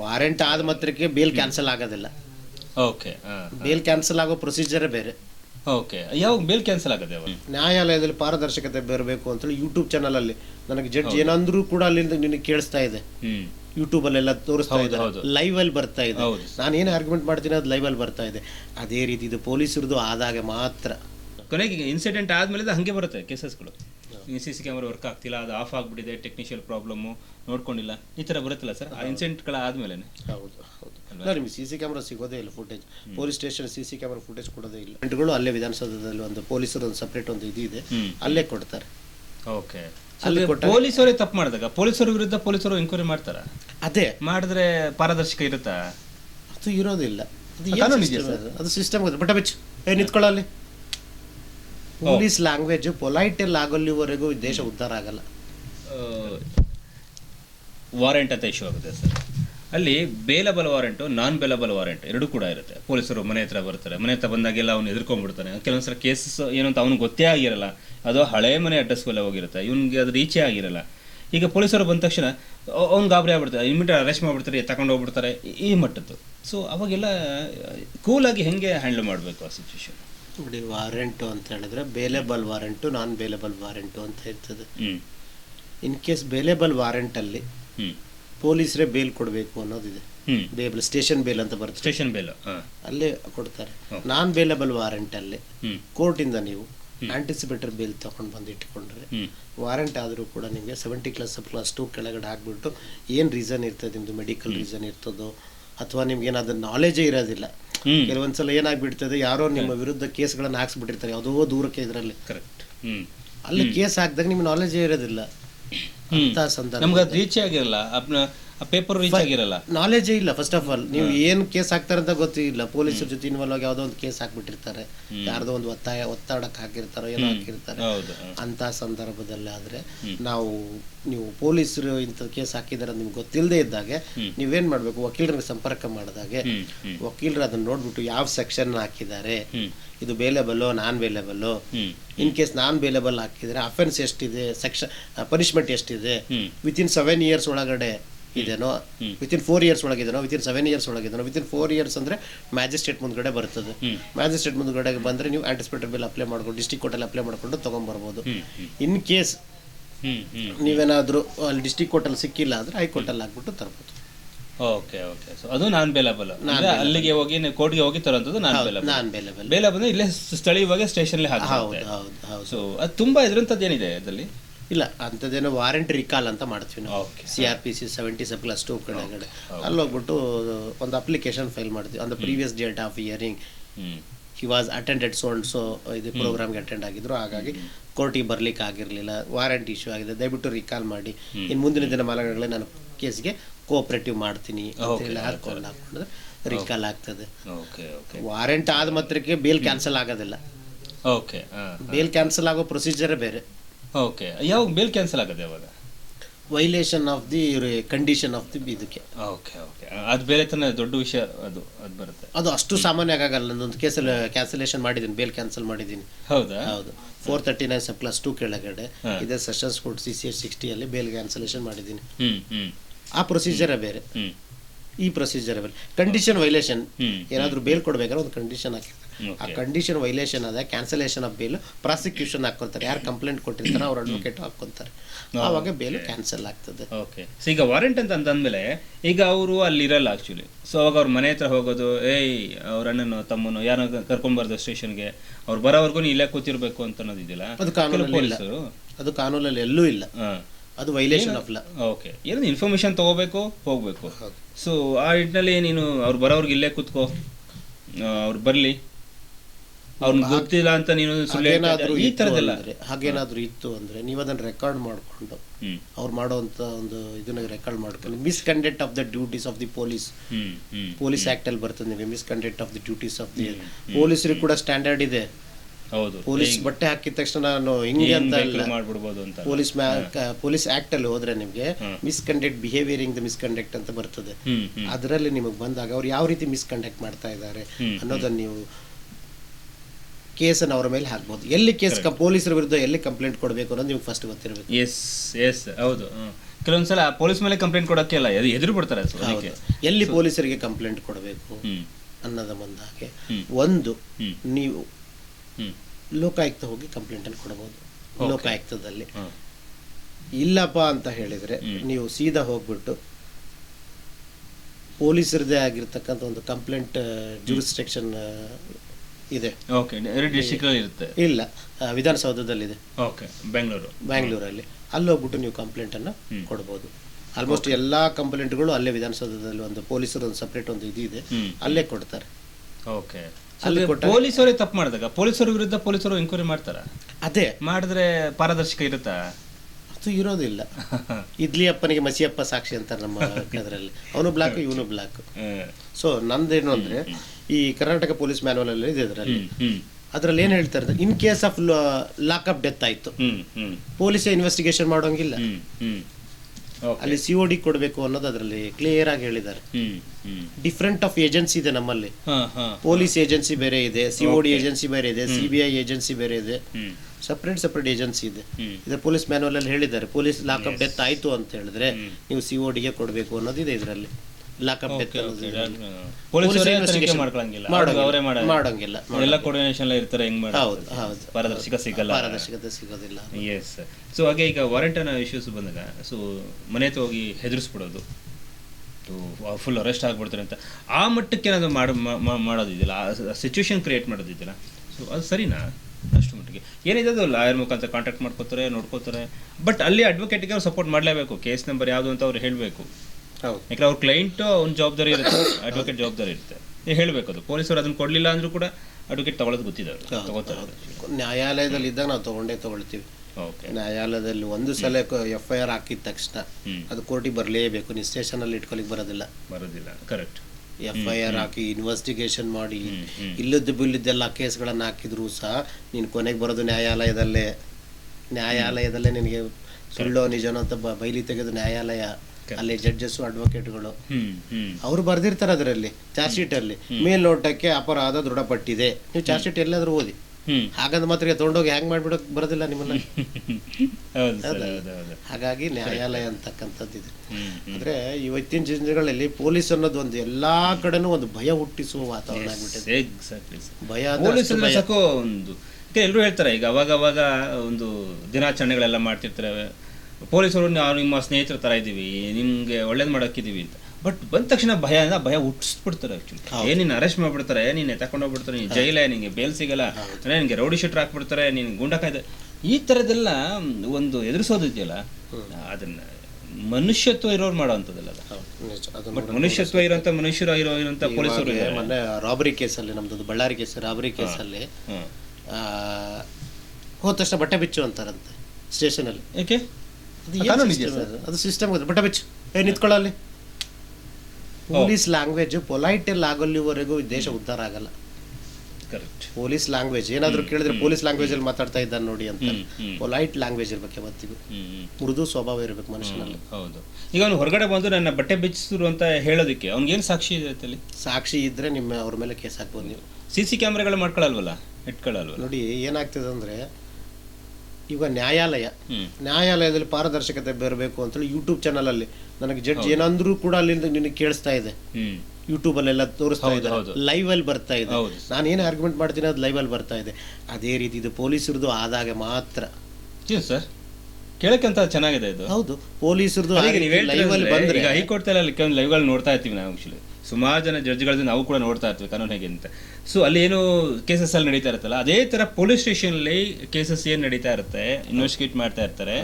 Warrant ಆದ ಮಾತ್ರಕ್ಕೆ bail cancel ಆಗೋದಿಲ್ಲ. ಓಕೆ ಬೇಲ್ ಕ್ಯಾನ್ಸಲ್ ಆಗೋ ಪ್ರೊಸೀಜರ್ ಬೇರೆ. ಓಕೆ ಯಾವಾಗ ಬೇಲ್ ಕ್ಯಾನ್ಸಲ್ ಆಗುತ್ತೆ ನ್ಯಾಯಾಲಯದಲ್ಲಿ ಪಾರದರ್ಶಕತೆ ಬರಬೇಕು ಅಂತೇಳಿ ಯೂಟ್ಯೂಬ್ ಚಾನಲ್ ಅಲ್ಲಿ ನನಗೆ ಜಡ್ಜ್ ಏನಂದ್ರೂ ಕೂಡ ಅಲ್ಲಿಂದ ನಿನಗೆ ಕೇಳಿಸ್ತಾ ಇದೆ. ಯೂಟ್ಯೂಬ್ ಅಲ್ಲೆಲ್ಲ ತೋರಿಸ್ತಾ ಇದೆ. ಲೈವ್ ಅಲ್ಲಿ ಬರ್ತಾ ಇದೆ. ನಾನು ಏನು ಆರ್ಗ್ಯುಮೆಂಟ್ ಮಾಡ್ತೀನಿ ಅದು ಲೈವ್ ಅಲ್ಲಿ ಬರ್ತಾ ಇದೆ. ಅದೇ ರೀತಿ ಇದು ಪೊಲೀಸರದು ಆದಾಗ ಮಾತ್ರ. ಕೊನೆಗೆ ಇನ್ಸಿಡೆಂಟ್ ಆದ್ಮೇಲೆ ಹಂಗೆ ಬರುತ್ತೆ ಕೇಸಸ್ಗಳು ಸಿ ಸಿ ಕ್ಯಾಮ್ರಾ ವರ್ಕ್ ಆಗ್ತಿಲ್ಲ ಅದು ಆಫ್ ಆಗಿಬಿಟ್ಟಿದೆ ಟೆಕ್ನಿಷಿಯಲ್ ಪ್ರಾಬ್ಲಮ್ಮು ನೋಡ್ಕೊಂಡಿಲ್ಲ. ಈ ಥರ ಬರುತ್ತಲ್ಲ ಸರ್ ಆ ಇನ್ಸಿಡೆಂಟ್ಗಳ ಆದ್ಮೇಲೆ ಹೌದು ಹೌದು. ನಿಮ್ಗೆ ಸಿ ಸಿ ಕ್ಯಾಮ್ರಾ ಸಿಗೋದೇ ಇಲ್ಲ footage police station C C camera footage ಕೊಡೋದೇ ಇಲ್ಲ. ಗಂಟೆಗಳು ಅಲ್ಲೇ ವಿಧಾನಸೌಧದಲ್ಲಿ ಒಂದು ಪೊಲೀಸರು ಒಂದು ಸಪ್ರೇಟ್ ಒಂದು ಇದು ಇದೆ. ಅಲ್ಲೇ ಕೊಡ್ತಾರೆ. ಓಕೆ. ಅಲ್ಲಿ ಪೊಲೀಸರೇ ತಪ್ಪು ಮಾಡಿದಾಗ ಪೊಲೀಸರ ವಿರುದ್ಧ ಪೊಲೀಸರು ಎಂಕ್ವೈರಿ ಮಾಡ್ತಾರ? ಅದೇ. ಮಾಡಿದ್ರೆ ಪಾರದರ್ಶಕ ಇರುತ್ತಾ? ಅದು ಇರೋದಿಲ್ಲ? ಅದು ಸಿಸ್ಟಮ್ ಬಟ್ ಬಿಚ್ಚು. ಏ ನಿಂತ್ಕೊಳ್ಳಲ್ಲಿ ಪೊಲೀಸ್ ಲ್ಯಾಂಗ್ವೇಜ್ ಪೊಲೈಟ್ ಅಲ್ಲಿ ಆಗೋಲ್ಲಿವರೆಗೂ ದೇಶ ಉದ್ಧಾರ ಆಗಲ್ಲ. ವಾರೆಂಟ್ ಅಂತ ಇಶ್ಯೂ ಆಗುತ್ತೆ ಸರ್. ಅಲ್ಲಿ bailable warrant non bailable warrant ಎರಡೂ ಕೂಡ ಇರುತ್ತೆ. ಪೊಲೀಸರು ಮನೆ ಹತ್ರ ಬರ್ತಾರೆ. ಮನೆ ಹತ್ರ ಬಂದಾಗೆಲ್ಲ ಅವ್ನು ಎದುರ್ಕೊಂಡ್ಬಿಡ್ತಾನೆ. ಕೆಲವೊಂದ್ಸಲ ಕೇಸಸ್ ಏನು ಅಂತ ಅವ್ನಿಗೆ ಗೊತ್ತೇ ಆಗಿರಲ್ಲ. ಅದು ಹಳೆ ಮನೆ ಅಡ್ರೆಸ್ಗೆಲ್ಲ ಹೋಗಿರುತ್ತೆ. ಇವ್ನಿಗೆ ಅದು ರೀಚೇ ಆಗಿರಲ್ಲ. ಈಗ ಪೊಲೀಸರು ಬಂದ ತಕ್ಷಣ ಅವ್ನು ಗಾಬರಿ ಆಗ್ಬಿಡ್ತಾರೆ. ಇಮಿಡಿಯೇಟ್ ಅರೆಸ್ಟ್ ಮಾಡ್ಬಿಡ್ತಾರೆ ತಗೊಂಡು ಹೋಗ್ಬಿಡ್ತಾರೆ. ಈ ಮಟ್ಟದ್ದು. ಸೊ ಅವಾಗೆಲ್ಲ ಕೂಲಾಗಿ ಹೆಂಗೆ ಹ್ಯಾಂಡಲ್ ಮಾಡಬೇಕು ಆ ಸಿಚುವೇಶನ್ ನೋಡಿ ವಾರೆಂಟು ಅಂತ ಹೇಳಿದ್ರೆ bailable warrant non bailable warrant ಅಂತ ಇರ್ತದೆ. ಇನ್ ಕೇಸ್ ಬೇಲೆಬಲ್ ವಾರೆಂಟಲ್ಲಿ ಅಲ್ಲಿ ಪೊಲೀಸರೇ ಬೇಲ್ ಕೊಡಬೇಕು ಅನ್ನೋದಿದೆ. ಬೇಲ್ ಸ್ಟೇಷನ್ ಬೇಲ್ ಅಂತ ಬರುತ್ತೆ ಸ್ಟೇಷನ್ ಬೇಲ್ ಅಲ್ಲೇ ಕೊಡ್ತಾರೆ. ನಾನ್ ಬೇಲೆಬಲ್ ವಾರೆಂಟಲ್ಲಿ ಕೋರ್ಟ್ ಕೋರ್ಟಿಂದ ನೀವು ಆಂಟಿಸಿಪೇಟರ್ ಬೇಲ್ ತಗೊಂಡು ಬಂದು ಇಟ್ಕೊಂಡ್ರೆ ವಾರಂಟ್ ಆದರೂ ಕೂಡ ನಿಮಗೆ seventy clause plus clause two ಕೆಳಗಡೆ ಹಾಕ್ಬಿಟ್ಟು ಏನು ರೀಸನ್ ಇರ್ತದೆ ನಿಮ್ಮದು ಮೆಡಿಕಲ್ ರೀಸನ್ ಇರ್ತದೋ ಅಥವಾ ನಿಮ್ಗೆ ಏನಾದ್ರು ನಾಲೆಜೇ ಇರೋದಿಲ್ಲ. ಕೆಲವೊಂದ್ಸಲ ಏನಾಗ್ಬಿಡ್ತದೆ ಯಾರೋ ನಿಮ್ಮ ವಿರುದ್ಧ ಕೇಸ್ಗಳನ್ನು ಹಾಕ್ಸ್ಬಿಟ್ಟಿರ್ತಾರೆ ಯಾವುದೋ ದೂರಕ್ಕೆ ಇದರಲ್ಲಿ. ಅಲ್ಲಿ ಕೇಸ್ ಹಾಕಿದಾಗ ನಿಮ್ಗೆ ನಾಲೆಜೇ ಇರೋದಿಲ್ಲ. ಅಂತ ಸಂದರ್ಭ ನಮ್ಗೆ ಅದು ರೀಚ್ ಆಗಿರಲ್ಲ. ಪೇಪರ್ ರೀಚ್ ಆಗಿರಲ್ಲ. ನಾಲೆಜೇ ಇಲ್ಲ ಫಸ್ಟ್ ಆಫ್ ಆಲ್ ನೀವು ಏನು ಕೇಸ್ ಹಾಕ್ತಾರೆ ಅಂತ ಗೊತ್ತಿಲ್ಲ ಪೊಲೀಸರ ಜೊತೆ ಇನ್ವಾಲ್ವ್ ಆಗಿ ಯಾವುದೋ ಒಂದು ಕೇಸ್ ಹಾಕ್ಬಿಟ್ಟಿರ್ತಾರೆ. ಯಾರ್ದೋ ಒಂದು ಒತ್ತಾಯ ಒತ್ತಡಕ್ಕೆ ಹಾಕಿರ್ತಾರೋ ಏನೋ ಹಾಕಿರ್ತಾರೆ. ಹೌದು ಅಂತ ಸಂದರ್ಭದಲ್ಲಿ ಆದ್ರೆ ನಾವು ನೀವು ಪೊಲೀಸರು ಇಂಥ ಕೇಸ್ ಹಾಕಿದಾರೆ ನಿಮ್ಗೆ ಗೊತ್ತಿಲ್ಲದೆ ಇದ್ದಾಗೆ ನೀವೇನ್ ಮಾಡ್ಬೇಕು? ವಕೀಲರಿಗೆ ಸಂಪರ್ಕ ಮಾಡಿದಾಗೆ ವಕೀಲರು ಅದನ್ನ ನೋಡ್ಬಿಟ್ಟು ಯಾವ ಸೆಕ್ಷನ್ ಹಾಕಿದ್ದಾರೆ? ಇದು bailable non bailable in case non bailable ಹಾಕಿದ್ರೆ ಅಫೆನ್ಸ್ ಎಷ್ಟಿದೆ? ಸೆಕ್ಷನ್ ಪನಿಷ್ಮೆಂಟ್ ಎಷ್ಟಿದೆ? ವಿತ್ ಇನ್ ಸೆವೆನ್ ಇಯರ್ಸ್ ಒಳಗಡೆ ಇದೆನೋ ವಿತಿನ್ ಫೋರ್ ಇಯರ್ಸ್ ಒಳಗಿದೆನೋ ವಿತಿನ್ ಸೆವೆನ್ ಇಯರ್ಸ್ ಒಳಗಿದೆನೋ ವಿತಿನ್ ಫೋರ್ ಇಯರ್ಸ್ ಅಂದ್ರೆ ಮ್ಯಾಜಿಸ್ಟ್ರೇಟ್ ಮುಂದ್ಗಡೆ ಬರ್ತದೆ. ಮ್ಯಾಜಿಸ್ಟ್ರೇಟ್ ಮುಂದ್ಗಡೆ ಬಂದ್ರೆ ನೀವು ಆಂಟಿಸ್ಪೇಟರ್ ಬಿಲ್ ಅಪ್ಲೈ ಮಾಡ್ಕೊಂಡು ಡಿಸ್ಟಿಕ್ ಕೋರ್ಟಲ್ಲಿ ಅಪ್ಲೈ ಮಾಡ್ಕೊಂಡು ಹ್ಮ್ ಇನ್ ಕೇಸ್ ನೀವೇನಾದ್ರೂ ಅಲ್ಲಿ ಡಿಸ್ಟಿಕ್ ಕೋರ್ಟಲ್ಲಿ ಸಿಕ್ಕಿಲ್ಲ ಅಂದ್ರೆ ಹೈಕೋರ್ಟಲ್ಲಿ ಹಾಕ್ಬಿಟ್ಟು ತರ್ಬೋದು. ಓಕೆ ಓಕೆ ಸೊ ಅದು ನಾನ್ ಬೇಲಬಲ್ ಅಲ್ಲಿಗೆ ಹೋಗಿ ಕೋರ್ಟ್ಗೆ ಹೋಗಿ ತರೋಂಥದ್ದು ನಾನ್ ಬೇಲಬಲ್ ನಾನ್ ಬೇಲೆಬಲ್ ಇಲ್ಲೇ ಸ್ಥಳೀಯವಾಗಿ ಸ್ಟೇಷನ್ ಹೌದು ಹಾಕಿ ಹೌದು ಹೌದು ಸೊ ಅದು ತುಂಬಾ ಇದ್ರಂಥದ್ದು ಏನಿದೆ ಅದರಲ್ಲಿ? ಇಲ್ಲ ಅಂಥದ್ದೇನೋ ವಾರಂಟ್ ರಿಕಾಲ್ ಅಂತ ಮಾಡ್ತೀವಿ ನಾವು. C R P C seventy sub clause two ಕೆಳಗಡೆ ಅಲ್ಲಿ ಹೋಗ್ಬಿಟ್ಟು ಒಂದು ಅಪ್ಲಿಕೇಶನ್ ಫೈಲ್ ಮಾಡ್ತೀವಿ. On the previous date of hearing he was attended sold so ಇದು ಪ್ರೋಗ್ರಾಮ್ಗೆ ಅಟೆಂಡ್ ಆಗಿದ್ರು. ಹಾಗಾಗಿ ಕೋರ್ಟಿಗೆ ಬರ್ಲಿಕ್ಕೆ ಆಗಿರಲಿಲ್ಲ. ವಾರಂಟಿ ಇಶ್ಯೂ ಆಗಿದೆ. ದಯವಿಟ್ಟು ರಿಕಾಲ್ ಮಾಡಿ. ಇನ್ನು ಮುಂದಿನ ದಿನ ಮಾಲಗಳಲ್ಲಿ ನಾನು ಕೇಸ್ಗೆ ಕೋಆಪರೇಟಿವ್ ಮಾಡ್ತೀನಿ ಅಂತ ಹೇಳಿ ಹಾಕೊಂಡು ಹಾಕೊಂಡ್ರೆ ರಿಕಾಲ್ ಆಗ್ತದೆ. ವಾರೆಂಟ್ ಆದ ಮಾತ್ರಕ್ಕೆ ಬೇಲ್ ಕ್ಯಾನ್ಸಲ್ ಆಗೋದಿಲ್ಲ. ಓಕೆ ಬೇಲ್ ಕ್ಯಾನ್ಸಲ್ ಆಗೋ ಪ್ರೊಸೀಜರೇ ಬೇರೆ. ಓಕೆ ಯಾವಾಗ ಬೇಲ್ ಕ್ಯಾನ್ಸಲ್ ಆಗುತ್ತೆ ಅವಾಗ? Violation of the condition of the ಇದಕ್ಕೆ. ಓಕೆ ಓಕೆ ಅದು ಬೇರೆ ತಾನೇ ದೊಡ್ಡ ವಿಷಯ ಅದು ಅದು ಬರುತ್ತೆ. ಅದು ಅಷ್ಟು ಸಾಮಾನ್ಯ ಆಗಲ್ಲ ನಂದೊಂದು ಕೇಸಲ್ಲಿ ಕ್ಯಾನ್ಸಲೇಷನ್ ಮಾಡಿದ್ದೀನಿ ಬೇಲ್ ಕ್ಯಾನ್ಸಲ್ ಮಾಡಿದ್ದೀನಿ. ಹೌದಾ? ಹೌದು. Four thirty nine sub clause two ಕೆಳಗಡೆ ಇದೆ sessions court C C H ಸಿಕ್ಸ್ಟಿಯಲ್ಲಿ bail cancellation ಮಾಡಿದ್ದೀನಿ. ಆ ಪ್ರೊಸೀಜರೇ ಬೇರೆ. ಈ ಪ್ರೊಸೀಜರೇ ಬೇರೆ. ಕಂಡೀಷನ್ ವೈಲೇಷನ್ ಏನಾದರೂ ಬೇಲ್ ಕೊಡಬೇಕಾದ್ರೆ ಒಂದು ಕಂಡೀಷನ್ ಹಾಕಿರ್ತಾರೆ. ಆ ಕಂಡೀಷನ್ ವೈಲೇಷನ್ ಆದ ಕ್ಯಾನ್ಸಲೇಷನ್ ಆಫ್ ಬೇಲು ಪ್ರಾಸಿಕ್ಯೂಷನ್ ಹಾಕೊಂತಾರೆ ಯಾರು ಕಂಪ್ಲೇಂಟ್ ಕೊಟ್ಟಿರ್ತಾರೆ ಅವ್ರ ಅಡ್ವೊಕೇಟ್ ಹಾಕೊಂತಾರೆ ಆವಾಗ ಬೇಲು ಕ್ಯಾನ್ಸಲ್ ಆಗ್ತದೆ. ಓಕೆ ಸೊ ಈಗ ವಾರೆಂಟ್ ಅಂತ ಅಂದಮೇಲೆ ಈಗ ಅವರು ಅಲ್ಲಿ ಇರಲ್ಲ ಆಕ್ಚುಲಿ ಸೊ ಅವಾಗ ಅವ್ರ ಮನೆ ಹತ್ರ ಹೋಗೋದು ಏಯ್ ಅವ್ರ ಅಣ್ಣನೋ ತಮ್ಮನೋ ಯಾರೋ ಕರ್ಕೊಂಬಾರ್ದು ಸ್ಟೇಷನ್ಗೆ ಅವ್ರು ಬರೋವರೆಗೂ ಇಲ್ಲೇ ಕೂತಿರ್ಬೇಕು ಅಂತ ಅನ್ನೋದಿದೆಯಲ್ಲ ಅದು ಕಾನೂನು ಅದು ಕಾನೂನಲ್ಲಿ ಎಲ್ಲೂ ಇಲ್ಲ. ಅದು ವೈಲೇಷನ್ ಆಫ್ ಲಾ ಓಕೆ ಏನು ಇನ್ಫಾರ್ಮೇಶನ್ ತಗೋಬೇಕು ಹೋಗ್ಬೇಕು. ಸೊ ಆ ನಿಟ್ಟಿನಲ್ಲಿ ನೀನು ಅವ್ರು ಬರೋರ್ಗೆ ಇಲ್ಲೇ ಕೂತ್ಕೋ. ಅವ್ರು ಬರಲಿ. ಅವ್ರಿಗೆ ಗೊತ್ತಿಲ್ಲ ಅಂತ ನೀನು ಹಾಗೇನಾದ್ರೂ ಈ ತರದಲ್ಲ ಥರದ್ದೆಲ್ಲ. ಹಾಗೇನಾದ್ರೂ ಇತ್ತು ಅಂದ್ರೆ ನೀವು ಅದನ್ನ ರೆಕಾರ್ಡ್ ಮಾಡಿಕೊಂಡು ಅವ್ರು ಮಾಡುವಂತ ಒಂದು ಇದನ್ನ ರೆಕಾರ್ಡ್ ಮಾಡ್ಕೊಂಡು misconduct of the duties of the police police act ಅಲ್ಲಿ ಬರ್ತದೆ ನಿಮಗೆ misconduct of the duties of the ಪೊಲೀಸರಿಗೆ ಕೂಡ ಸ್ಟ್ಯಾಂಡರ್ಡ್ ಇದೆ. ಹೌದು. ಪೊಲೀಸ್ ಬಟ್ಟೆ ಹಾಕಿದ ತಕ್ಷಣ ನಾನು ಹಿಂಗೆ ಅಂತ ಮಾಡ್ಬಿಡ್ಬೋದು ಅಂತ ಪೊಲೀಸ್ ಪೊಲೀಸ್ ಆಕ್ಟ್ ಅಲ್ಲಿ ಹೋದ್ರೆ ನಿಮಗೆ ಮಿಸ್ಕಂಡಕ್ಟ್ ಬಿಹೇವಿಯರಿಂಗ್ ದ ಮಿಸ್ಕಂಡಕ್ಟ್ ಅಂತ ಬರ್ತದೆ. ಅದರಲ್ಲಿ ನಿಮಗೆ ಬಂದಾಗ ಅವ್ರು ಯಾವ ರೀತಿ ಮಿಸ್ಕಂಡಕ್ಟ್ ಮಾಡ್ತಾ ಇದ್ದಾರೆ ಅನ್ನೋದನ್ನ ನೀವು ಕೇಸನ್ನು ಅವರ ಮೇಲೆ ಹಾಕ್ಬೋದು. ಎಲ್ಲಿ ಕೇಸ್ ಪೊಲೀಸರ ವಿರುದ್ಧ ಎಲ್ಲಿ ಕಂಪ್ಲೇಂಟ್ ಕೊಡಬೇಕು ಅನ್ನೋದು ನಿಮ್ಗೆ ಫಸ್ಟ್ ಗೊತ್ತಿರಬೇಕು. ಎಸ್ ಎಸ್ ಹೌದು. ಕೆಲವೊಂದ್ಸಲ ಪೊಲೀಸ್ ಮೇಲೆ ಕಂಪ್ಲೇಂಟ್ ಕೊಡಕ್ಕೆ ಅಲ್ಲ ಅದು ಎದುರು ಬಿಡ್ತಾರೆ ಅದಕ್ಕೆ. ಎಲ್ಲಿ ಪೊಲೀಸರಿಗೆ ಕಂಪ್ಲೇಂಟ್ ಕೊಡಬೇಕು ಅನ್ನೋದ ಹ್ಮ್. ಒಂದು ನೀವು ಲೋಕಾಯುಕ್ತ ಹೋಗಿ ಕಂಪ್ಲೇಂಟ್ ಅನ್ನು ಕೊಡಬಹುದು. ಲೋಕಾಯುಕ್ತದಲ್ಲಿ. ಇಲ್ಲಪ್ಪ ಅಂತ ಹೇಳಿದ್ರೆ ನೀವು ಸೀದಾ ಹೋಗ್ಬಿಟ್ಟು ಪೊಲೀಸರದೇ ಆಗಿರ್ತಕ್ಕಂಥ ಒಂದು ಕಂಪ್ಲೇಂಟ್ ಜೂರಿಸ್ಟ್ರಿಕ್ಷನ್ ಇದೆ. ಓಕೆ ಇರುತ್ತೆ. ಇಲ್ಲ ವಿಧಾನಸೌಧದಲ್ಲಿ ವಿಧಾನಸೌಧದಲ್ಲಿದೆ. ಓಕೆ ಬೆಂಗಳೂರು ಬ್ಯಾಂಗ್ಳೂರಲ್ಲಿ ಅಲ್ಲಿ ಹೋಗ್ಬಿಟ್ಟು ನೀವು ಕಂಪ್ಲೇಂಟ್ ಅನ್ನ ಹ್ಮ್. ಕೊಡ್ಬೋದು. ಆಲ್ಮೋಸ್ಟ್ ಎಲ್ಲಾ ಕಂಪ್ಲೇಂಟ್ಗಳು ಅಲ್ಲೇ ವಿಧಾನಸೌಧದಲ್ಲಿ ಒಂದು ಪೊಲೀಸರು ಒಂದು ಸಪ್ರೇಟ್ ಒಂದು ಇದು ಇದೆ. ಅಲ್ಲೇ ಕೊಡ್ತಾರೆ. ಓಕೆ ಅಲ್ಲಿ ಪೊಲೀಸರೇ ತಪ್ಪು ಮಾಡಿದಾಗ ಪೊಲೀಸರ ವಿರುದ್ಧ ಪೊಲೀಸರು ಎಂಕ್ವೈರಿ ಮಾಡ್ತಾರ? ಅದೇ. ಮಾಡಿದ್ರೆ ಪಾರದರ್ಶಕ ಇರುತ್ತಾ? ಅದು ಇರೋದಿಲ್ಲ. ಇಡ್ಲಿ ಅಪ್ಪನಿಗೆ ಮಸಿಯಪ್ಪ ಸಾಕ್ಷಿ ಅಂತಾರೆ ನಮ್ಮ ಅದರಲ್ಲಿ ಅವನು ಬ್ಲಾಕ್ ಇವನು ಬ್ಲಾಕ್. ಸೊ ನಂದೇನು ಅಂದ್ರೆ ಈ ಕರ್ನಾಟಕ ಪೊಲೀಸ್ ಮ್ಯಾನುವಲ್ ಅಲ್ಲಿ ಇದೆ ಅದರಲ್ಲಿ. ಅದ್ರಲ್ಲಿ ಏನ್ ಹೇಳ್ತಾರೆ in case of lockup death ಆಯ್ತು. ಪೊಲೀಸೇ ಇನ್ವೆಸ್ಟಿಗೇಷನ್ ಮಾಡೋಂಗಿಲ್ಲ. ಅಲ್ಲಿ ಸಿಒಡಿ ಡಿ ಕೊಡಬೇಕು ಅನ್ನೋದು ಅದರಲ್ಲಿ ಕ್ಲಿಯರ್ ಆಗಿ ಹೇಳಿದ್ದಾರೆ. ಡಿಫ್ರೆಂಟ್ ಆಫ್ ಏಜೆನ್ಸಿ ಇದೆ ನಮ್ಮಲ್ಲಿ. ಪೊಲೀಸ್ ಏಜೆನ್ಸಿ ಬೇರೆ ಇದೆ ಸಿಒಡಿ ಡಿ ಏಜೆನ್ಸಿ ಬೇರೆ ಇದೆ ಸಿಬಿಐ ಏಜೆನ್ಸಿ ಬೇರೆ ಇದೆ. ಸಪ್ರೇಟ್ ಸಪ್ರೇಟ್ ಏಜೆನ್ಸಿ ಇದೆ. ಇದೆ ಪೊಲೀಸ್ ಮ್ಯಾನುವಲ್ ಅಲ್ಲಿ ಹೇಳಿದ್ದಾರೆ. ಪೊಲೀಸ್ ಲಾಕ್ಅಪ್ ಡೆತ್ ಆಯ್ತು ಅಂತ ಹೇಳಿದ್ರೆ. ನೀವು ಸಿ ಗೆ ಡಿಗೆ ಕೊಡಬೇಕು ಅನ್ನೋದಿದೆ ಇದರಲ್ಲಿ. ಲಾಕಪ್ ಡೆತ್ ಪೊಲೀಸರೇ ತನಿಖೆ ಮಾಡ್ಕೊಳಂಗಿಲ್ಲ. ಮಾಡೋಂಗಿಲ್ಲ. ಅವರೇ ಮಾಡೋಂಗಿಲ್ಲ ಎಲ್ಲ ಕೋರ್ಡಿನೇಷನ್ ಎಲ್ಲ ಇರ್ತಾರೆ ಹೆಂಗ್ ಹೌದು ಹೌದು. ಪಾರದರ್ಶಕ ಸಿಗಲ್ಲ. ಪಾರದರ್ಶಕತೆ ಸಿಗೋದಿಲ್ಲ. ಎಸ್ ಸೊ ಹಾಗೆ ಈಗ ವಾರಂಟ್ ಅನ್ನೋ ಇಶ್ಯೂಸ್ ಬಂದಾಗ ಸೊ ಮನೆ ಹೋಗಿ ಹೆದರಿಸ್ಬಿಡೋದು. ಫುಲ್ ಅರೆಸ್ಟ್ ಆಗ್ಬಿಡ್ತಾರೆ ಅಂತ. ಆ ಮಟ್ಟಕ್ಕೆ ಏನಾದ್ರು ಮಾಡ ಮಾಡೋದಿದೆಯಲ್ಲ? ಆ ಸಿಚುವೇಶನ್ ಕ್ರಿಯೇಟ್ ಮಾಡೋದಿದೆಯಲ್ಲ? ಸೊ ಅದು ಸರಿನಾ? ಅಷ್ಟು ಮಟ್ಟಿಗೆ. ಏನಿದೆ ಅದು? ಲಾಯರ್ ಮುಖಾಂತರ ಕಾಂಟ್ಯಾಕ್ಟ್ ಮಾಡ್ಕೋತಾರೆ ನೋಡ್ಕೋತಾರೆ. ಬಟ್ ಅಲ್ಲಿ ಅಡ್ವೊಕೇಟ್ಗೆ ಅವ್ರು ಸಪೋರ್ಟ್ ಮಾಡಲೇಬೇಕು. ಕೇಸ್ ನಂಬರ್ ಯಾವುದು ಅಂತ ಅವ್ರು ಹೇಳಬೇಕು. ಯಾಕಂದ್ರೆ ಅವ್ರ ಕ್ಲೈಂಟ್ ಒಂದು ಜವಾಬ್ದಾರಿ ಇರುತ್ತೆ ಅಡ್ವೊಕೇಟ್ ಜವಾಬ್ದಾರಿ ಇರುತ್ತೆ. ನೀವು ಹೇಳಬೇಕು ಅದು. ಪೊಲೀಸರು ಅದನ್ನ ಕೊಡಲಿಲ್ಲ ಅಂದ್ರೂ ಕೂಡ ಅಡ್ವೊಕೇಟ್ ತಗೊಳ್ಳೋದು ಗೊತ್ತಿದ್ದಾರೆ ತಗೋತಾರೆ ನ್ಯಾಯಾಲಯದಲ್ಲಿ ಇದ್ದಾಗ ನಾವು ತಗೊಂಡೇ ತಗೊಳ್ತೀವಿ. ನ್ಯಾಯಾಲಯದಲ್ಲಿ ಒಂದು ಸಲ ಎಫ್ ಐ ಆರ್ ಹಾಕಿದ ತಕ್ಷಣ ಅದು ಕೋರ್ಟಿಗೆ ಬರಲೇಬೇಕು. ನೀವು ಸ್ಟೇಷನ್ ಅಲ್ಲಿ ಇಟ್ಕೊಲಿಕ್ಕೆ ಬರೋದಿಲ್ಲ. ಬರೋದಿಲ್ಲ. ಕರೆಕ್ಟ್ ಎಫ್ ಐ ಆರ್ ಹಾಕಿ ಇನ್ವೆಸ್ಟಿಗೇಷನ್ ಮಾಡಿ. ಇಲ್ಲದ್ದು ಬಿಲ್ಲದ್ದೆಲ್ಲ ಕೇಸ್ಗಳನ್ನ ಹಾಕಿದ್ರು ಸಹ ನೀನು ಕೊನೆಗೆ ಬರೋದು ನ್ಯಾಯಾಲಯದಲ್ಲೇ. ನ್ಯಾಯಾಲಯದಲ್ಲೇ ನಿನಗೆ ಸುಳ್ಳೋ ನಿಜನೋ ಅಂತ ಬೈಲಿ ತೆಗೆದು ನ್ಯಾಯಾಲಯ ಅಲ್ಲಿ ಜಡ್ಜಸ್ ಅಡ್ವೊಕೇಟ್ಗಳು ಅವ್ರು ಬರ್ದಿರ್ತಾರೆ ಅದರಲ್ಲಿ ಚಾರ್ಜ್ ಶೀಟ್ ಅಲ್ಲಿ. ಮೇಲ್ನೋಟಕ್ಕೆ ಅಪರಾಧ ದೃಢಪಟ್ಟಿದೆ. ನೀವು ಚಾರ್ಜ್ ಶೀಟ್ ಎಲ್ಲಾದ್ರೂ ಓದಿ. ಹಾಗಂದ ಮಾತ್ರ ತೊಗೊಂಡೋಗಿ ಹ್ಯಾಂಗ್ ಮಾಡ್ಬಿಡಕ್ ಬರೋದಿಲ್ಲ ನಿಮ್ಮನ್ನ. ಹೌದು ಸರ್ ಹೌದು ಹೌದು. ಹಾಗಾಗಿ ನ್ಯಾಯಾಲಯ ಅಂತಕ್ಕಂಥದ್ದು ಇದೆ. ಹ್ಮ್ ಹ್ಮ್. ಅಂದ್ರೆ ಇವತ್ತಿನ ದಿನಗಳಲ್ಲಿ ಪೊಲೀಸ್ ಅನ್ನೋದು ಒಂದು ಎಲ್ಲಾ ಕಡೆನೂ ಒಂದು ಭಯ ಹುಟ್ಟಿಸುವ ವಾತಾವರಣ ಆಗ್ಬಿಟ್ಟಿದೆ. ಭಯ ಒಂದು ಎಲ್ಲರೂ ಹೇಳ್ತಾರೆ ಈಗ ಅವಾಗ ಅವಾಗ ಒಂದು ದಿನಾಚರಣೆಗಳೆಲ್ಲ ಮಾಡ್ತಿರ್ತಾರೆ ಪೊಲೀಸರು ನಾವು ನಿಮ್ಮ ಸ್ನೇಹಿತರ ತರ ಇದ್ದೀವಿ ನಿಮಗೆ ಒಳ್ಳೇದು ಮಾಡೋಕ್ಕಿದ್ದೀವಿ ಅಂತ. ಬಟ್ ಬಂದ ತಕ್ಷಣ ಭಯ ಭಯ ಹುಟ್ಟಿಸ್ಬಿಡ್ತಾರೆ ಆಕ್ಚುಲಿ ಏ ನೀನು ಅರೆಸ್ಟ್ ಮಾಡ್ಬಿಡ್ತಾರೆ ನೀನು ತಗೊಂಡೋಗ್ಬಿಡ್ತಾರೆ ನೀನು ಜೈಲೇ ನಿಂಗೆ ಬೇಲ್ ಸಿಗಲ್ಲ ಅಂದರೆ ನಿಮಗೆ ರೌಡಿ ಶೀಟ್ರ್ ಹಾಕ್ಬಿಡ್ತಾರೆ ನೀನು ಗುಂಡ ಕಾಯ್ದೆ ಈ ಥರದ್ದೆಲ್ಲ ಒಂದು ಎದುರಿಸೋದಿದೆಯಲ್ಲ ಅದನ್ನ ಮನುಷ್ಯತ್ವ ಇರೋರು. ಅದು. ಬಟ್ ಮನುಷ್ಯತ್ವ ಇರೋಂಥ ಮನುಷ್ಯರು ಇರೋ ಇರೋಂಥ ಪೊಲೀಸರು ಮೊನ್ನೆ ರಾಬರಿ ಕೇಸಲ್ಲಿ ನಮ್ದು ಬಳ್ಳಾರಿ ಕೇಸ್ ರಾಬರಿ ಕೇಸಲ್ಲಿ ಹೋದ ತಕ್ಷಣ ಬಟ್ಟೆ ಬಿಚ್ಚು ಅಂತಾರಂತೆ ಸ್ಟೇಷನಲ್ಲಿ ಯಾಕೆ ಅದು ಸಿಸ್ಟಮ್ ಅದು? ಅದು ಸಿಸ್ಟಮ್ ಬಟ್ಟೆ ಬಿಚ್ಚು ಏ ನಿಂತ್ಕೊಳ್ಳಲ್ಲಿ ಪೊಲೀಸ್ ಲ್ಯಾಂಗ್ವೇಜ್ ಪೊಲೈಟ್ ಎಲ್ಲ ಆಗೋಲ್ಲಿವರೆಗೂ ದೇಶ ಉದ್ಧಾರ ಆಗಲ್ಲ. ಕರೆಕ್ಟ್ ಪೊಲೀಸ್ ಲ್ಯಾಂಗ್ವೇಜ್ ಏನಾದ್ರು ಕೇಳಿದ್ರೆ ಪೊಲೀಸ್ ಲ್ಯಾಂಗ್ವೇಜ್ ಅಲ್ಲಿ ಮಾತಾಡ್ತಾ ಇದ್ದಾನೆ ನೋಡಿ ಅಂತ. ಪೊಲೈಟ್ ಲ್ಯಾಂಗ್ವೇಜ್ ಇರ್ಬೇಕು ಯಾವತ್ತಿಗೂ. ಮೃದು ಸ್ವಭಾವ ಇರಬೇಕು ಮನುಷ್ಯನಲ್ಲಿ. ಹೌದು. ಈಗ ಅವ್ನು ಹೊರಗಡೆ ಬಂದು ನನ್ನ ಬಟ್ಟೆ ಬಿಚ್ಚಿದ್ರು ಅಂತ ಹೇಳೋದಕ್ಕೆ ಅವ್ನಿಗೇನು ಸಾಕ್ಷಿ ಇದೆ ಅಲ್ಲಿ ಸಾಕ್ಷಿ ಇದ್ರೆ ನಿಮ್ಮ ಅವ್ರ ಮೇಲೆ ಕೇಸ್ ಹಾಕ್ಬೋದು ನೀವು. ಸಿ ಸಿ ಕ್ಯಾಮ್ರಾಗಳು ಮಾಡ್ಕೊಳ್ಳಲ್ವಲ್ಲ ಇಟ್ಕೊಳ್ಳಲ್ವಲ್ಲ ನೋಡಿ ಏನಾಗ್ತದೆ ಅಂದ್ರೆ ಇವಾಗ ನ್ಯಾಯಾಲಯ. ನ್ಯಾಯಾಲಯದಲ್ಲಿ ಪಾರದರ್ಶಕತೆ ಬರಬೇಕು ಅಂತೇಳಿ ಯೂಟ್ಯೂಬ್ ಚಾನಲ್ ಅಲ್ಲಿ ನನಗೆ ಜಡ್ಜ್ ಏನಂದ್ರೂ ಕೂಡ ಅಲ್ಲಿಂದ ನಿನಗೆ ಕೇಳಿಸ್ತಾ ಇದೆ. ಯೂಟ್ಯೂಬಲ್ಲೆಲ್ಲ ಯೂಟ್ಯೂಬ್ ಅಲ್ಲೆಲ್ಲ ತೋರಿಸ್ತಾ ಇದೆ ಇದ್ದಾರೆ. ಲೈವ್ ಅಲ್ಲಿ ಬರ್ತಾ ಇದೆ. ನಾನು ಏನು ಆರ್ಗ್ಯುಮೆಂಟ್ ಮಾಡ್ತೀನಿ ಅದು ಲೈವ್ ಅಲ್ಲಿ ಬರ್ತಾ ಇದೆ. ಅದೇ ರೀತಿ ಇದು ಪೊಲೀಸರದು ಆದಾಗ ಮಾತ್ರ. ಸರ್ ಕೇಳಕ್ಕಂತ ಚೆನ್ನಾಗಿದೆ ಇದು. ಹೌದು. ಪೊಲೀಸರದು ಅದೀಗ ನೀವು ಲೈವ್ ಅಲ್ಲಿ ಬಂದ್ರೆ ಈಗ ಹೈಕೋರ್ಟ್ ಅಲ್ಲಿ ಲೈವ್ಗಳು ನೋಡ್ತಾ ಇರ್ತೀವಿ ನಾವು ಸುಮಾರು ಜನ ಜಡ್ಜ್ಗಳದ್ದು ನಾವು ಕೂಡ ನೋಡ್ತಾ ಇರ್ತೀವಿ ಕಾನೂನು ಹೇಗೆ ಅಂತ. ಸೊ ಅಲ್ಲಿ ಏನು ಕೇಸಸ್ ಅಲ್ಲಿ ನಡೀತಾ ಇರುತ್ತಲ್ಲ ಅದೇ ತರ ಪೊಲೀಸ್ ಸ್ಟೇಷನಲ್ಲಿ ಕೇಸಸ್ ಏನ್ ನಡೀತಾ ಇರುತ್ತೆ ಇನ್ವೆಸ್ಟಿಗೇಟ್ ಮಾಡ್ತಾ ಇರ್ತಾರೆ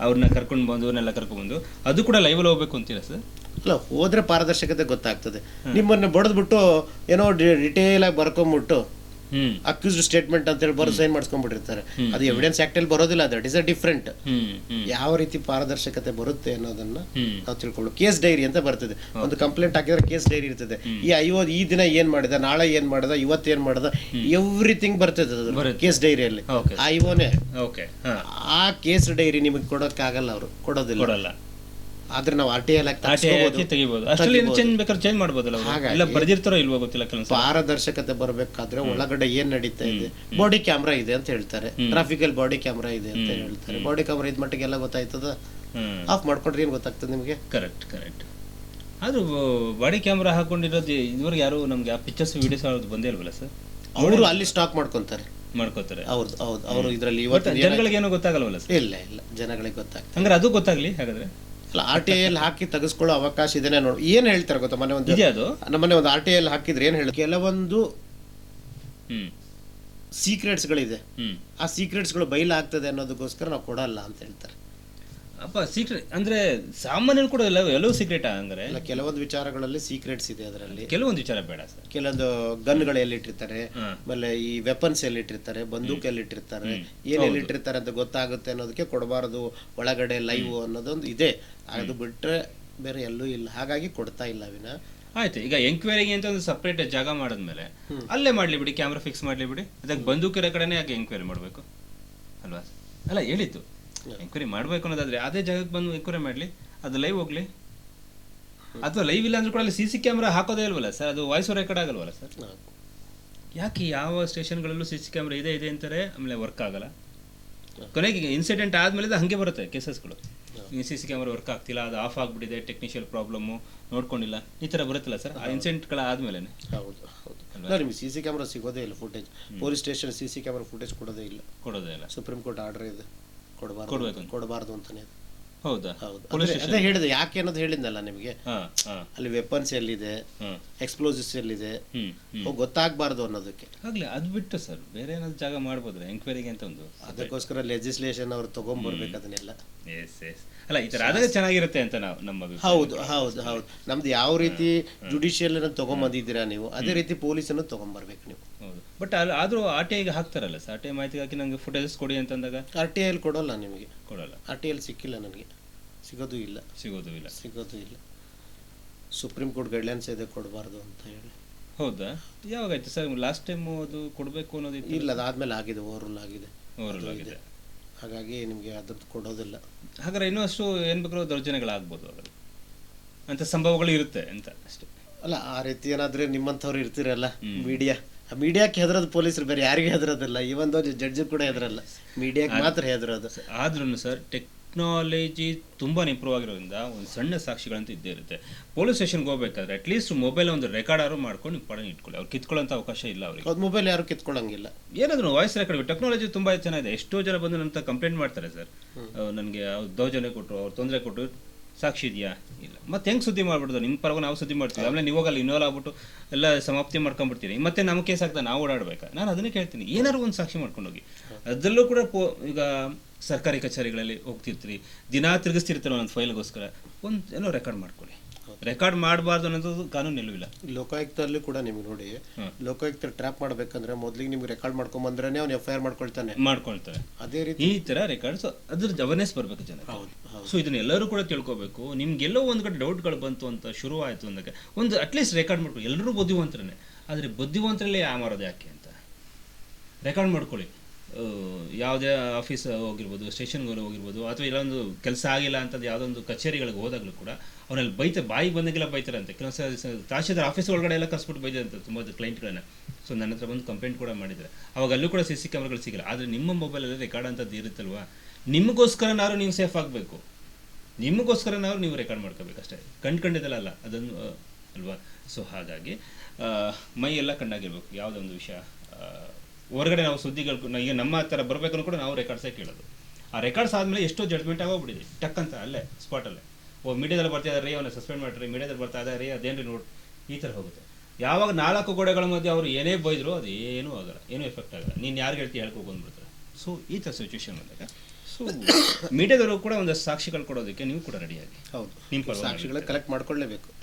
ಅವ್ರನ್ನ ಕರ್ಕೊಂಡು ಬಂದು ಅವ್ರನ್ನೆಲ್ಲ ಕರ್ಕೊಂಡು ಬಂದು ಅದು ಕೂಡ ಲೈವಲ್ಲಿ ಹೋಗ್ಬೇಕು ಅಂತೀರಾ ಸರ್ ಅಲ್ಲ ಹೋದ್ರೆ ಪಾರದರ್ಶಕತೆ ಗೊತ್ತಾಗ್ತದೆ. ನಿಮ್ಮನ್ನ ಬಡದ್ಬಿಟ್ಟು ಏನೋ ಡಿಟೇಲ್ ಆಗಿ ಬರ್ಕೊಂಬಿಟ್ಟು ಅಕ್ಯೂಸ್ಡ್ ಸ್ಟೇಟ್ಮೆಂಟ್ ಅಂತ ಹೇಳಿ ಬರೋ ಸೈನ್ ಮಾಡಿಸ್ಕೊಂಡ್ಬಿಟ್ಟಿರ್ತಾರೆ. ಅದು ಎವಿಡೆನ್ಸ್ ಆಕ್ಟ್ ಅಲ್ಲಿ ಬರೋದಿಲ್ಲ ದಟ್ ಇಸ್ ಅ ಡಿಫ್ರೆಂಟ್ ಯಾವ ರೀತಿ ಪಾರದರ್ಶಕತೆ ಬರುತ್ತೆ ಅನ್ನೋದನ್ನ ನಾವು ತಿಳ್ಕೊಳ್ಳೋ ಕೇಸ್ ಡೈರಿ ಅಂತ ಬರ್ತದೆ. ಒಂದು ಕಂಪ್ಲೇಂಟ್ ಹಾಕಿದ್ರೆ ಕೇಸ್ ಡೈರಿ ಇರ್ತದೆ. ಈ ಐವತ್ ಈ ದಿನ ಏನ್ ಮಾಡಿದ ನಾಳೆ ಏನ್ ಮಾಡಿದ ಇವತ್ತು ಏನ್ ಮಾಡಿದ ಎವ್ರಿಥಿಂಗ್ ಬರ್ತದೆ. ಕೇಸ್ ಡೈರಿಯಲ್ಲಿ ಆ ಇವನೇ ಆ ಕೇಸ್ ಡೈರಿ ನಿಮಗೆ ಕೊಡೋಕ್ಕಾಗಲ್ಲ ಅವರು. ಕೊಡೋದಿಲ್ಲ. ಆದ್ರೆ ನಾವು ಆರ್ ಟಿ ಟಿ ತೆಗಿಬೋದು. ಅಷ್ಟರಲ್ಲಿ ಚೇಂಜ್ ಬೇಕಾದ್ರೆ ಚೇಂಜ್ ಮಾಡಬಹುದಲ್ಲ ಇಲ್ಲ ಬರ್ದಿರ್ತಾರೋ ಇಲ್ವೋ ಗೊತ್ತಿಲ್ಲ ಕೆಲಸ ಪಾರದರ್ಶಕತೆ ಬರಬೇಕಾದ್ರೆ ಒಳಗಡೆ ಏನ್ ನಡೀತಾ ಇದೆ? ಬಾಡಿ ಕ್ಯಾಮ್ರಾ ಇದೆ ಅಂತ ಹೇಳ್ತಾರೆ. ಟ್ರಾಫಿಕ್ ಅಲ್ಲಿ ಬಾಡಿ ಕ್ಯಾಮ್ರಾ ಇದೆ ಅಂತ ಹೇಳ್ತಾರೆ. ಬಾಡಿ ಕ್ಯಾಮ್ರಾ ಇದ್ ಮಟ್ಟಿಗೆ ಎಲ್ಲ ಗೊತ್ತಾಯ್ತದ ಆಫ್ ಮಾಡ್ಕೊಂಡ್ರೆ ಏನ್ ಗೊತ್ತಾಗ್ತದೆ ನಿಮಗೆ? ಕರೆಕ್ಟ್ ಕರೆಕ್ಟ್ ಅದು ಬಾಡಿ ಕ್ಯಾಮ್ರಾ ಹಾಕೊಂಡಿರೋದು ಇದುವರೆಗೆ ಯಾರು ನಮ್ಗೆ ಆ ಪಿಕ್ಚರ್ಸ್ ವಿಡಿಯೋಸ್ ಅವ್ರದ್ದು ಬಂದೇ ಇಲ್ವಲ್ಲ ಸರ್? ಅವರು ಅಲ್ಲಿ ಸ್ಟಾಕ್ ಮಾಡ್ಕೊಂತಾರೆ. ಮಾಡ್ಕೋತಾರೆ. ಅವ್ರದ್ದು ಹೌದು. ಅವರು ಇದರಲ್ಲಿ ಇವತ್ತು ಜನಗಳಿಗೆ ಏನೋ ಗೊತ್ತಾಗಲ್ವಲ್ಲ ಸರ್? ಇಲ್ಲ ಇಲ್ಲ. ಜನಗಳಿಗೆ ಗೊತ್ತಾಗ್ತದೆ. ಹಂಗಾರೆ ಅದು ಗೊತ್ತಾಗ್ಲಿ ಹಾಗಾದ್ರೆ? ಆರ್ ಟಿ ಎಲ್ ಹಾಕಿ ತೆಗೆಸ್ಕೊಳ್ಳೋ ಅವಕಾಶ ಇದೆ ನೋಡಿ. ಏನು ಹೇಳ್ತಾರೆ ಗೊತ್ತಾ? ಮೊನ್ನೆ ಒಂದು ಇದೆ ಅದು. ನಮ್ಮನೆ ಒಂದು ಆರ್ ಟಿ ಎಲ್ ಹಾಕಿದ್ರೆ ಏನು ಹೇಳಿ ಕೆಲವೊಂದು ಹ್ಮ್. ಸೀಕ್ರೆಟ್ಸ್ಗಳಿದೆ ಹ್ಮ್. ಆ ಸೀಕ್ರೆಟ್ಸ್ಗಳು ಬಯಲಾಗ್ತದೆ ಅನ್ನೋದಕ್ಕೋಸ್ಕರ ನಾವು ಕೊಡಲ್ಲ ಅಂತ ಹೇಳ್ತಾರೆ. ಅಪ್ಪ ಸೀಕ್ರೆಟ್ ಅಂದ್ರೆ ಸಾಮಾನ್ಯ ಕೂಡ ಎಲ್ಲ ಎಲ್ಲವೂ ಸೀಕ್ರೆಟ್ ಅಂದ್ರೆ? ಇಲ್ಲ ಕೆಲವೊಂದು ವಿಚಾರಗಳಲ್ಲಿ ಸೀಕ್ರೆಟ್ಸ್ ಇದೆ ಅದರಲ್ಲಿ. ಕೆಲವೊಂದು ವಿಚಾರ ಬೇಡ ಸರ್. ಕೆಲವೊಂದು ಗನ್ಗಳು ಎಲ್ಲಿಟ್ಟಿರ್ತಾರೆ ಇಟ್ಟಿರ್ತಾರೆ ಆಮೇಲೆ ಈ ವೆಪನ್ಸ್ ಎಲ್ಲಿಟ್ಟಿರ್ತಾರೆ ಬಂದೂಕ್ ಎಲ್ಲಿಟ್ಟಿರ್ತಾರೆ ಏನ್ ಎಲ್ಲಿಟ್ಟಿರ್ತಾರೆ ಅಂತ ಗೊತ್ತಾಗುತ್ತೆ ಅನ್ನೋದಕ್ಕೆ ಕೊಡಬಾರದು ಒಳಗಡೆ ಲೈವ್ ಅನ್ನೋದೊಂದು ಇದೆ. ಅದು ಬಿಟ್ರೆ ಬೇರೆ ಎಲ್ಲೂ ಇಲ್ಲ. ಹಾಗಾಗಿ ಕೊಡ್ತಾ ಇಲ್ಲ ವಿನ. ಆಯ್ತು ಈಗ ಎಂಕ್ವೈರಿಗೆ ಅಂತ ಒಂದು ಸಪ್ರೇಟ್ ಜಾಗ ಮಾಡಿದ್ಮೇಲೆ ಅಲ್ಲೇ ಮಾಡ್ಲಿ ಬಿಡಿ ಕ್ಯಾಮ್ರಾ ಫಿಕ್ಸ್ ಮಾಡ್ಲಿ ಬಿಡಿ. ಅದಕ್ಕೆ ಬಂದೂಕಿರೋ ಕಡೆನೇ ಯಾಕೆ ಎಂಕ್ವೈರಿ ಮಾಡಬೇಕು? ಅಲ್ವಾ? ಅಲ್ಲ ಹೇಳಿತ್ತು ಎಂಕ್ವೈರಿ ಮಾಡಬೇಕು ಅನ್ನೋದಾದ್ರೆ ಅದೇ ಜಾಗಕ್ಕೆ ಬಂದು ಎಂಕ್ವೈರಿ ಮಾಡಲಿ. ಅದು ಲೈವ್ ಹೋಗ್ಲಿ. ಅಥವಾ ಲೈವ್ ಇಲ್ಲ ಅಂದ್ರೆ ಕೂಡ ಅಲ್ಲಿ ಸಿ ಸಿ ಕ್ಯಾಮ್ರಾ ಹಾಕೋದೇ ಇಲ್ವಲ್ಲ ಸರ್ ಅದು ವಾಯ್ಸ್ ರೆಕಾರ್ಡ್ ಆಗಲ್ವಲ್ಲ ಸರ್ ಯಾಕೆ ಯಾವ ಸ್ಟೇಷನ್ಗಳಲ್ಲೂ ಸಿ ಸಿ ಕ್ಯಾಮ್ರಾ ಇದೆ ಇದೆ ಅಂತಾರೆ? ಆಮೇಲೆ ವರ್ಕ್ ಆಗಲ್ಲ. ಕೊನೆಗೆ ಇನ್ಸಿಡೆಂಟ್ ಆದಮೇಲೆ ಅದು ಹಂಗೆ ಬರುತ್ತೆ ಕೇಸಸ್ಗಳು ಸಿ ಸಿ ಕ್ಯಾಮ್ರಾ ವರ್ಕ್ ಆಗ್ತಿಲ್ಲ ಅದು ಆಫ್ ಆಗಿಬಿಟ್ಟಿದೆ ಟೆಕ್ನಿಷಿಯಲ್ ಪ್ರಾಬ್ಲಮ್ಮು ನೋಡ್ಕೊಂಡಿಲ್ಲ. ಈ ಥರ ಬರುತ್ತಲ್ಲ ಸರ್ ಆ ಇನ್ಸಿಡೆಂಟ್ಗಳ ಆದ್ಮೇಲೆ ಹೌದು ಹೌದು. ನಿಮ್ಗೆ ಸಿ ಸಿ ಕ್ಯಾಮ್ರಾ ಸಿಗೋದೇ ಇಲ್ಲ footage police station C C camera footage ಕೊಡೋದೇ ಇಲ್ಲ. ಕೊಡೋದೇ ಇಲ್ಲ. ಸುಪ್ರೀಂ ಕೋರ್ಟ್ ಆರ್ಡರ್ ಇದೆ. ಕೊಡಬಾರ್ದು ಕೊಡ್ಬೇಕು. ಕೊಡಬಾರ್ದು ಅಂತಾನೆ ಹೌದಾ? ಹೌದು. ಅದೇ- ಅದೇ ಹೇಳಿದೆ ಯಾಕೆ ಅನ್ನೋದು ಹೇಳಿದ್ನಲ್ಲ ನಿಮಗೆ? ಅಲ್ಲಿ ವೆಪನ್ಸ್ ಎಲ್ಲಿದೆ? ಎಕ್ಸ್ಪ್ಲೋಸಿವ್ಸ್ ಎಲ್ಲಿದೆ? ಗೊತ್ತಾಗಬಾರ್ದು ಅನ್ನೋದಕ್ಕೆ. ಆಗ್ಲಿ ಅದು ಬಿಟ್ಟು ಸರ್ ಬೇರೆ ಏನಾದ್ರು ಜಾಗ ಮಾಡ್ಬೋದ್ರೆ ಎಂಕ್ವೈರಿಗೆ ಅಂತ ಒಂದು? ಅದಕ್ಕೋಸ್ಕರ ಲೆಜಿಸ್ಲೇಷನ್ ಅವ್ರು ತಗೊಂಡ್ಬರ್ಬೇಕು ಅದನ್ನೆಲ್ಲ. ಎಸ್ ಎಸ್ ಅಲ್ಲ ಈ ತರ ಅದೇ ಚೆನ್ನಾಗಿರುತ್ತೆ ಅಂತ ನಾವು ನಮ್ಮ ಹೌದು ಹೌದು ಹೌದು. ನಮ್ದು ಯಾವ ರೀತಿ ಜುಡಿಷಿಯಲ್ ತಗೊಂಬಂದಿದ್ದೀರಾ ನೀವು ಅದೇ ರೀತಿ ಪೊಲೀಸನ್ನು ತಗೊಂಡ್ಬರ್ಬೇಕು ನೀವು. ಬಟ್ ಅಲ್ಲಿ ಆದರೂ ಆರ್ ಟಿ ಐಗೆ ಹಾಕ್ತಾರಲ್ಲ ಸರ್ ಆರ್ ಟಿ ಐ ಮಾಹಿತಿ ಹಾಕಿ ನನಗೆ ಫುಟೇಜಸ್ ಕೊಡಿ ಅಂತಂದಾಗ ಆರ್ ಟಿ ಐಲಿ ಕೊಡೋಲ್ಲ ನಿಮಗೆ. ಕೊಡೋಲ್ಲ. ಆರ್ ಟಿ ಐಲಿ ಸಿಕ್ಕಿಲ್ಲ ನನಗೆ. ಸಿಗೋದು ಇಲ್ಲ. ಸಿಗೋದು ಇಲ್ಲ. ಸಿಗೋದು ಇಲ್ಲ. ಸುಪ್ರೀಂ ಕೋರ್ಟ್ ಗೈಡ್ಲೈನ್ಸ್ ಇದೆ ಕೊಡಬಾರ್ದು ಅಂತ ಹೇಳಿ. ಹೌದಾ? ಯಾವಾಗಾಯ್ತು ಸರ್ ಲಾಸ್ಟ್ ಟೈಮ್ ಅದು ಕೊಡಬೇಕು ಅನ್ನೋದು ಇಲ್ಲ ಅದಾದ್ಮೇಲೆ ಆಗಿದೆ ಓವರ್ ಆಗಿದೆ. ಓವರ್ಲ್ ಆಗಿದೆ. ಹಾಗಾಗಿ ನಿಮಗೆ ಅದ್ರದ್ದು ಕೊಡೋದಿಲ್ಲ. ಹಾಗಾದ್ರೆ ಇನ್ನೂ ಅಷ್ಟು ಏನು ಬೇಕಾದ್ರೂ ದೌರ್ಜನ್ಯಗಳಾಗ್ಬೋದು ಅದ್ರಲ್ಲಿ. ಅಂತ ಸಂಭವಗಳು ಇರುತ್ತೆ ಅಂತ ಅಷ್ಟೇ. ಅಲ್ಲ ಆ ರೀತಿ ಏನಾದ್ರೆ ನಿಮ್ಮಂಥವ್ರು ಇರ್ತೀರಲ್ಲ ಮೀಡಿಯಾ ಮೀಡಿಯಾಕ್ಕೆ ಹೆದರೋದು ಪೊಲೀಸರು ಬೇರೆ ಯಾರಿಗೂ ಹೆದರೋದಿಲ್ಲ. ಇವೊಂದು ಜಡ್ಜ್ ಕೂಡ ಹೆದರಲ್ಲ. ಮೀಡಿಯಾಕ್ಕೆ ಮಾತ್ರ ಹೆದರೋದು. ಆದ್ರೂ ಸರ್ ಟೆಕ್ನಾಲಜಿ ತುಂಬಾ ಇಂಪ್ರೂವ್ ಆಗಿರೋದ್ರಿಂದ ಒಂದು ಸಣ್ಣ ಸಾಕ್ಷಿಗಳಂತ ಇದ್ದೇ ಇರುತ್ತೆ. ಪೊಲೀಸ್ ಸ್ಟೇಷನ್ಗೆ ಹೋಗ್ಬೇಕಾದ್ರೆ ಅಟ್ಲೀಸ್ಟ್ ಮೊಬೈಲ್ ಒಂದು ರೆಕಾರ್ಡ್ ಆರು ಮಾಡ್ಕೊಂಡು ನೀವು ಪಡೆ ಇಟ್ಕೊಳ್ಳಿ. ಅವ್ರು ಕಿತ್ಕೊಳ್ಳೋಂಥ ಅವಕಾಶ ಇಲ್ಲ ಅವ್ರಿಗೆ. ಅದು ಮೊಬೈಲ್ ಯಾರು ಕಿತ್ಕೊಳ್ಳೋಂಗಿಲ್ಲ. ಏನಾದ್ರು ವಾಯ್ಸ್ ರೆಕಾರ್ಡ್ ಟೆಕ್ನಾಲಜಿ ತುಂಬಾ ಚೆನ್ನಾಗಿದೆ. ಎಷ್ಟೋ ಜನ ಬಂದು ನನ್ನ ಕಂಪ್ಲೇಂಟ್ ಮಾಡ್ತಾರೆ ಸರ್. ನನಗೆ ದೌರ್ಜನ್ಯ ಕೊಟ್ಟರು ಅವ್ರು ತೊಂದರೆ ಕೊಟ್ಟರು ಸಾಕ್ಷಿ ಇದೆಯಾ? ಇಲ್ಲ. ಮತ್ತೆ ಹೆಂಗೆ ಸುದ್ದಿ ಮಾಡ್ಬಿಡ್ದು? ನಿಮ್ಮ ಪರವಾಗಿ ನಾವು ಸುದ್ದಿ ಮಾಡ್ತೀವಿ. ಆಮೇಲೆ ನೀವು ಹೋಗಲ್ಲ ಇನ್ವಾಲ್ವ್ ಆಗ್ಬಿಟ್ಟು ಎಲ್ಲ ಸಮಾಪ್ತಿ ಮಾಡ್ಕೊಂಡ್ಬಿಡ್ತೀನಿ ಮತ್ತೆ ನಮ್ಮ ಕೇಸ್ ಆಗ್ತಾ ನಾವು ಓಡಾಡ್ಬೇಕಾ? ನಾನು ಅದನ್ನೇ ಕೇಳ್ತೀನಿ. ಏನಾದ್ರು ಒಂದು ಸಾಕ್ಷಿ ಮಾಡ್ಕೊಂಡು ಹೋಗಿ ಅದರಲ್ಲೂ ಕೂಡ ಪೋ ಈಗ ಸರ್ಕಾರಿ ಕಚೇರಿಗಳಲ್ಲಿ ಹೋಗ್ತಿರ್ತೀರಿ, ದಿನಾ ತಿರುಗಿಸ್ತಿರ್ತಾರೆ ಒಂದು ಫೈಲ್ಗೋಸ್ಕರ ಒಂದು ಏನೋ ರೆಕಾರ್ಡ್ ಮಾಡ್ಕೊಳ್ಳಿ. ರೆಕಾರ್ಡ್ ಮಾಡಬಾರ್ದು ಅನ್ನೋದು ಕಾನೂನು ನಿಲ್ಲುವಿಲ್ಲ ಲೋಕಾಯುಕ್ತದಲ್ಲಿ ಕೂಡ ನಿಮ್ಗೆ ನೋಡಿ ಲೋಕಾಯುಕ್ತ ಟ್ರ್ಯಾಪ್ ಮಾಡ್ಬೇಕಂದ್ರೆ ಮೊದ್ಲಿಗೆ ನಿಮ್ಗೆ ರೆಕಾರ್ಡ್ ಮಾಡ್ಕೊಂಬಂದ್ರೆ ಅವ್ನು ಎಫ್ ಐ ಆರ್ ಮಾಡ್ಕೊಳ್ತಾನೆ. ಮಾಡ್ಕೊಳ್ತಾರೆ. ಅದೇ ರೀತಿ ಈ ತರ ರೆಕಾರ್ಡ್ಸ್ ಅದ್ರ ಅವೇರ್ನೆಸ್ ಬರ್ಬೇಕು ಜನ ಹೌದು ಹೌದು. ಸೊ ಇದನ್ನ ಎಲ್ಲರೂ ಕೂಡ ತಿಳ್ಕೊಬೇಕು. ನಿಮ್ಗೆಲ್ಲೋ ಒಂದು ಕಡೆ ಡೌಟ್ಗಳು ಬಂತು ಅಂತ ಶುರು ಆಯಿತು ಅಂದಾಗ ಒಂದು ಅಟ್ಲೀಸ್ಟ್ ರೆಕಾರ್ಡ್ ಮಾಡ್ಕೊಳ್ಳಿ ಎಲ್ಲರೂ ಬುದ್ಧಿವಂತರೇ ಆದರೆ ಬುದ್ಧಿವಂತರಲ್ಲೇ ಯಾವ ಮಾಡೋದು ಯಾಕೆ ಅಂತ? ರೆಕಾರ್ಡ್ ಮಾಡ್ಕೊಳ್ಳಿ. ಆ, ಯಾವುದೇ ಆಫೀಸ್ ಹೋಗಿರ್ಬೋದು ಸ್ಟೇಷನ್ಗೆ ಹೋಗಿರ್ಬೋದು, ಅಥವಾ ಇಲ್ಲೊಂದು ಕೆಲಸ ಆಗಿಲ್ಲ ಅಂತಂದು ಯಾವುದೋ ಒಂದು ಕಚೇರಿಗಳಿಗೆ ಹೋದಾಗಲೂ ಕೂಡ ಅವರಲ್ಲಿ ಬೈತ ಬಾಯಿ ಬಂದಾಗೆಲ್ಲ ಬೈತಾರಂತೆ. ಕೆಲಸ ತಹಶೀಲ್ದಾರ್ ಆಫೀಸ್ ಒಳಗಡೆ ಎಲ್ಲ ಕಸ್ಬಿಟ್ಟು ಬೈದಂತೆ ತುಂಬ ಕ್ಲೈಂಟ್ಗಳನ್ನ ಸೊ ನನ್ನ ಹತ್ರ ಬಂದು ಕಂಪ್ಲೇಂಟ್ ಕೂಡ ಮಾಡಿದ್ದಾರೆ. ಅವಾಗ ಅಲ್ಲೂ ಕೂಡ ಸಿ ಸಿ ಕ್ಯಾಮ್ರಾಗಳು ಸಿಗಲ್ಲ. ಆದರೆ ನಿಮ್ಮ ಮೊಬೈಲಲ್ಲಿ ರೆಕಾರ್ಡ್ ಅಂತದ್ದು ಇರುತ್ತಲ್ವಾ? ನಿಮಗೋಸ್ಕರನಾದ್ರು ನೀವು ಸೇಫ್ ಆಗಬೇಕು. ನಿಮಗೋಸ್ಕರನಾದ್ರು ನೀವು ರೆಕಾರ್ಡ್ ಮಾಡ್ಕೋಬೇಕು ಅಷ್ಟೇ. ಕಂಡ್ಕೊಂಡಿದ್ದಲ್ಲ ಅಲ್ಲ. ಅದನ್ನು, ಅಲ್ವಾ? ಸೊ ಹಾಗಾಗಿ ಮೈ ಎಲ್ಲ ಕಂಡಾಗಿರ್ಬೇಕು ಯಾವುದೋ ಒಂದು ವಿಷಯ ಹೊರಗಡೆ ನಾವು ಸುದ್ದಿಗಳು ಈಗ ನಮ್ಮ ಹತ್ರ ಬರಬೇಕು ಕೂಡ ನಾವು ರೆಕಾರ್ಡ್ಸೇ ಕೇಳೋದು. ಆ ರೆಕಾರ್ಡ್ಸ್ ಆದಮೇಲೆ ಎಷ್ಟೋ ಜಡ್ಜ್ಮೆಂಟ್ ಆಗೋಗ್ಬಿಟ್ಟಿದೆ. ಟಕ್ ಅಂತ ಅಲ್ಲೇ. ಸ್ಪಾಟಲ್ಲೇ ಓ ಮೀಡಿಯಾದಲ್ಲಿ ಬರ್ತಾ ಇದ್ದಾರೆ ರೀ ಅವನ್ನ ಸಸ್ಪೆಂಡ್ ಮಾಡಿರಿ ಮೀಡಿಯಾದಲ್ಲಿ ಬರ್ತಾ ಇದ್ದಾರೆ ರೀ ಅದೇನ್ರಿ ನೋಡಿ ಈ ಥರ ಹೋಗುತ್ತೆ. ಯಾವಾಗ ನಾಲ್ಕು ಗೋಡೆಗಳ ಮಧ್ಯೆ ಅವರು ಏನೇ ಬೈದ್ರು ಅದು ಏನೂ ಆಗಲ್ಲ ಏನೂ ಎಫೆಕ್ಟ್ ಆಗಲ್ಲ. ನೀನು ಯಾರು ಹೇಳ್ತಿ ಹೇಳ್ಕೊ ಬಂದ್ಬಿಡ್ತಾರೆ. ಸೊ ಈ ಥರ ಸಿಚುವೇಶನ್ ಬಂದಾಗ ಸೊ ಮೀಡಿಯಾದವರು ಕೂಡ ಒಂದು ಸಾಕ್ಷಿಗಳು ಕೊಡೋದಕ್ಕೆ ನೀವು ಕೂಡ ರೆಡಿಯಾಗಿ ಹೌದು. ನಿಮ್ಮ ಸಾಕ್ಷಿಗಳ ಕಲೆಕ್ಟ್ ಮಾಡ್ಕೊಳ್ಳೇಬೇಕು.